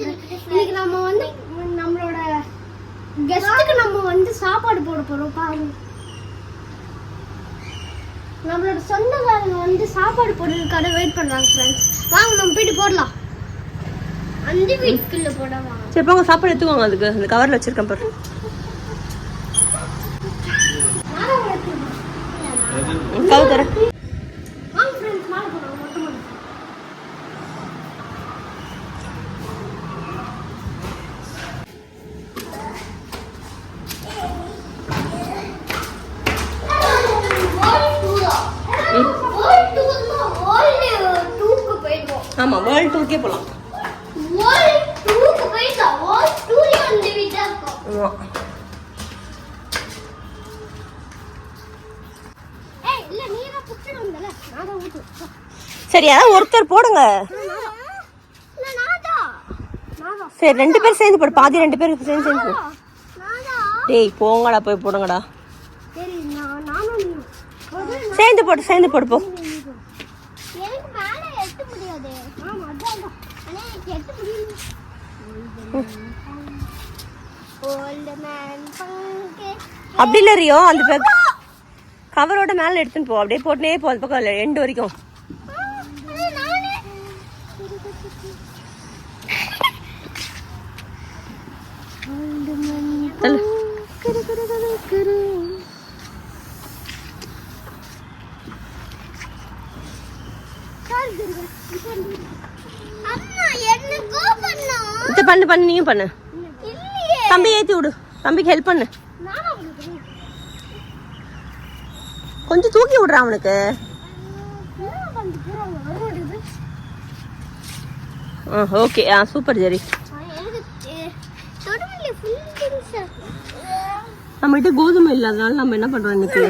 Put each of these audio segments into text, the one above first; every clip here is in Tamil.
இன்னைக்கு நம்ம வந்து நம்மளோட கெஸ்ட்டுக்கு நம்ம வந்து சாப்பாடு போட போறோம் பாருங்க. நம்மளோட சொந்தக்காரங்க வந்து சாப்பாடு போடுறதுக்காக வெயிட் பண்றாங்க ஃப்ரெண்ட்ஸ் வாங்க நம்ம போயிட்டு போடலாம். அந்த வீட்டுக்குள்ள போடலாம் சரி போங்க சாப்பாடு எடுத்துக்கோங்க அதுக்கு. அந்த கவரில் வச்சிருக்கேன் பாரு. கவர் தரேன் வாங்க ஃப்ரெண்ட்ஸ் மாலை போடுறோம் மொட்டை மாலை ஆமாம் வேர்ல்டு டூருக்கே போகலாம் ஆமாம் சரி அதான் ஒருத்தர் போடுங்க. சரி ரெண்டு பேரும் சேர்ந்து போடு. பாதி ரெண்டு பேரும் சேர்ந்து சேர்ந்து போடு. டேய் போங்கடா போய் போடுங்கடா. சேர்ந்து போடு சேர்ந்து போடு போ எனக்கு மேல எட்ட முடியாது ஆமா அதான் தான். ஆனா எனக்கு எட்ட முடியல ஓல்ட் மேன் பங்கே அப்படி இல்லை ரியோ அந்த பக்கம் கவரோட மேலே எடுத்துன்னு போ. அப்படியே போட்டுனே போ அந்த பக்கம் எண்டு வரைக்கும். தள்ளு. பண்ணு பண்ணு நீயும் பண்ணு. தம்பி ஏற்றி விடு. தம்பிக்கு ஹெல்ப் பண்ணு. கொஞ்சம் தூக்கி விடுறான் அவனுக்கு. ஓகே ஆ சூப்பர் ஜெரி. நம்மகிட்ட கோதுமை இல்லாதனால நம்ம என்ன பண்ணுறோம் இன்னைக்கு?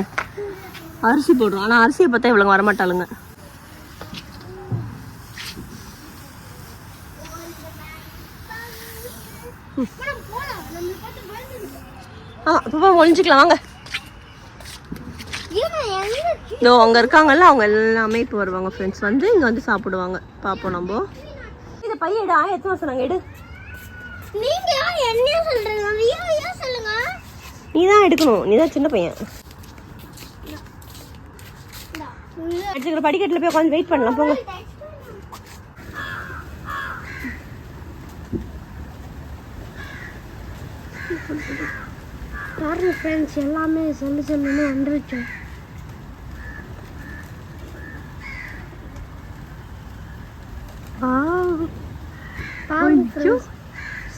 அரிசி போடுறோம். ஆனால் அரிசியை பார்த்தா இவ்வளோ வரமாட்டாளுங்க போலாம் நம்ம பார்த்து பயந்து ஆமாம் இப்போ ஒழிஞ்சிக்கலாம் வாங்க. இதோ அங்கே இருக்காங்கல்ல அவங்க எல்லாமே இப்போ வருவாங்க ஃப்ரெண்ட்ஸ் வந்து இங்கே வந்து சாப்பிடுவாங்க. பார்ப்போம் நம்ம. இதை பையன் எடு ஆ எத்தனை சொன்னாங்க? எடு. நீங்க ஏன் என்னைய சொல்றீங்க ஏன் சொல்லுங்க? நீ தான் எடுக்கணும். நீ தான் சின்ன பையன். எடுத்துக்கிற படிக்கட்டில் போய் உட்காந்து வெயிட் பண்ணலாம் போங்க. பாருங்க ஃப்ரெண்ட்ஸ் எல்லாமே சொல்லு சொல்லுன்னு வந்துருச்சு. பாருங்க.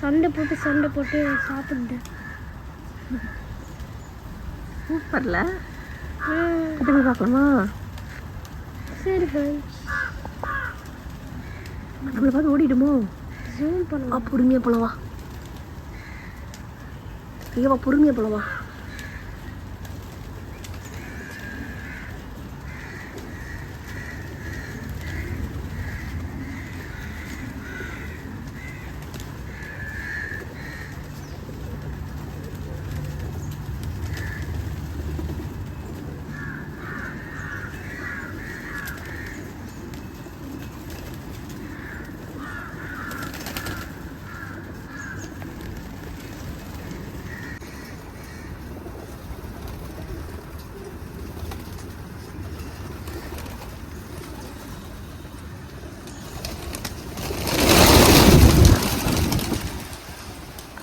சண்டை போட்டு சண்டை போட்டு சாப்பிட்டு சூப்பர்ல. திரும்பி பார்க்கலாமா சரி ஃப்ரெண்ட்ஸ் நம்மளை பார்த்து ஓடிடுமோ? ஜூம் ஆ பொறுமையாக போலவா ஐயோ பொறுமையாக போலவா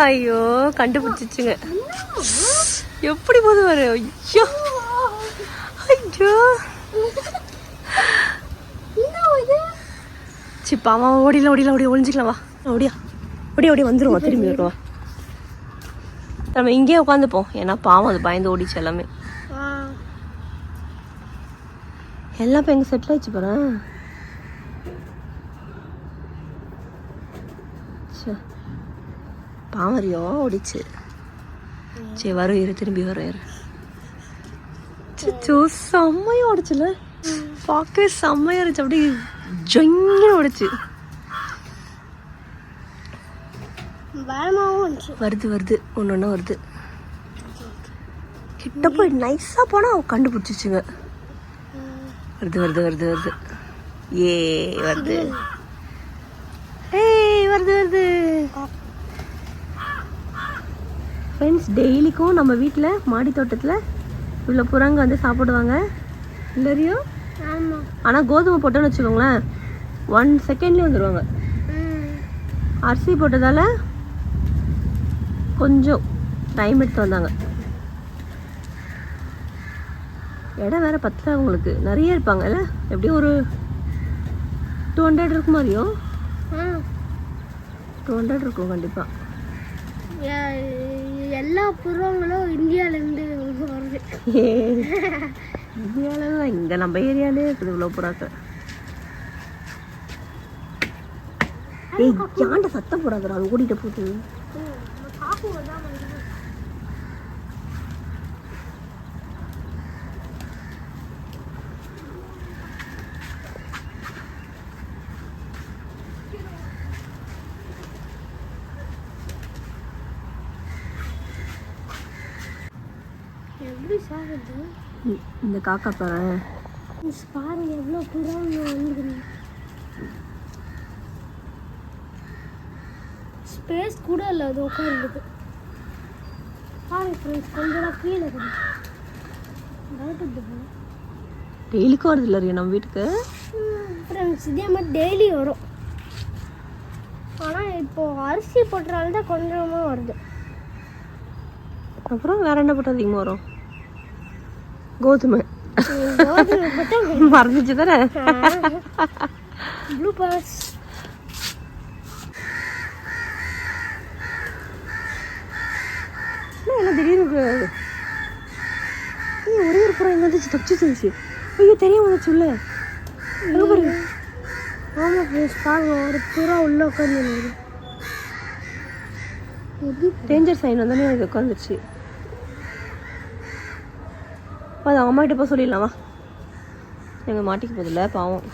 ஐயோ கண்டுபிடிச்சிச்சுங்க. எப்படி போது வரு ஐயோ. ஐயோ. சிப்பா அவன் ஓடில ஓடில ஓடி ஒளிஞ்சிக்கலாம் வா. ஓடியா. ஓடி ஓடி வந்துருவோம் திரும்பி வருவா நம்ம இங்கேயே உட்காந்துப்போம். ஏன்னா பாவம் அது பயந்து ஓடிச்சு எல்லாமே. எல்லாம் இப்போ எங்கே செட்டில் ஆச்சு போகிறேன் பாவரியோ ஓடிச்சு. சரி வரும் இரு திரும்பி வரும் இரு. சோ செம்மையா ஓடிச்சுல. பார்க்கவே செம்மையா இருந்துச்சு. அப்படியே ஜொங்கன்னு ஓடிச்சு. வருது வருது. ஒன்று ஒன்று வருது. கிட்ட போய் நைஸாக போனால் கண்டுபிடிச்சிச்சுங்க. வருது வருது வருது வருது. ஏ வருது. ஏய் வருது வருது. ஃப்ரெண்ட்ஸ் டெய்லிக்கும் நம்ம வீட்டில் மாடி தோட்டத்தில் இவ்வளோ புறாங்க வந்து சாப்பிடுவாங்க. இல்லையோ ஆனால் கோதுமை போட்டோன்னு வச்சுக்கோங்களேன் ஒன் செகண்ட்லேயே வந்துடுவாங்க அரிசி போட்டதால கொஞ்சம் டைம் எடுத்து வந்தாங்க. இடம் வேற பத்தல அவங்களுக்கு நிறைய இருப்பாங்கல்ல எப்படியும் ஒரு டூ ஹண்ட்ரட் இருக்கு மாதிரியோ? ஆ டூ ஹண்ட்ரட் இருக்கும் கண்டிப்பாக எல்லா புறங்களும் இந்தியாவிலேருந்து வருது. இந்தியாவில் தான் இங்கே நம்ம ஏரியாலே இருக்குது இவ்வளோ புறாக்கள். ஏய் யாண்ட சத்தம் போடாதடா? அது ஓடிட்டு போகுது. எப்படி சாகுது இந்த காக்கா பாரு பாருங்க எவ்வளோ புறாங்க வந்துருங்க ஸ்பேஸ் கூட இல்லை அது உட்காந்துருக்கு பாருங்க ஃப்ரெண்ட்ஸ் கொஞ்ச நேரம் கீழே இருக்குது டெய்லிக்கும் வருது இல்லை நம்ம வீட்டுக்கு? ஃப்ரெண்ட்ஸ் இதே மாதிரி டெய்லி வரும். ஆனால் இப்போ அரிசி போட்டுறால தான் கொஞ்சமாக வருது. அப்புறம் வேற என்ன போட்டு அதிகமாக வரும். கோதுமை மறந்துச்சு தானே ப்ளூ எல்லாம் திடீர்னு ஒரே ஒரு புறம் எங்க வந்துச்சு தப்பிச்சு இருந்துச்சு ஐயோ தெரியாம வந்துச்சு உள்ள அங்க பாருங்க ஆமாம் ஃப்ரெண்ட்ஸ் பாருங்க ஒரு புறா உள்ளே உட்காந்து டேஞ்சர் சைன் வந்தோடனே அது உட்காந்துருச்சு அது அம்மா கிட்ட போய் சொல்லிடலாமா? எங்க மாட்டிக்க போதில்ல பாவம்.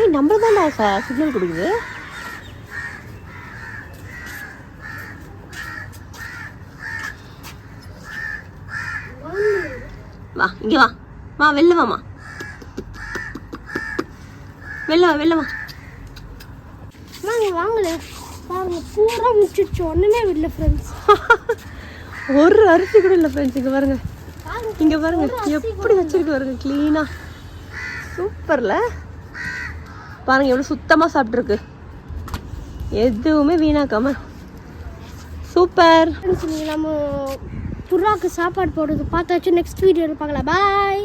ஏய் நம்ம தான் சிக்னல் கொடுக்குது. வா இங்கே வா. வா வெளில வாமா வெளில வா வெளில வா. வாங்க வாங்களேன் பாருங்க பூரா முடிச்சிடுச்சு ஒன்றுமே இல்லை ஃப்ரெண்ட்ஸ் ஒரு அரிசி கூட இல்லை ஃப்ரெண்ட்ஸ் இங்க பாருங்க. இங்க பாருங்க எப்படி வச்சிருக்கு பாருங்க க்ளீனா சூப்பர்ல. பாருங்க எவ்வளவு சுத்தமா சாப்பிட்ருக்கு எதுவுமே வீணாக்காம. சூப்பர். நம்ம புறாக்கு சாப்பாடு போடுறது பார்த்தாச்சும் நெக்ஸ்ட் வீடியோவில் பார்க்கலாம். பாய்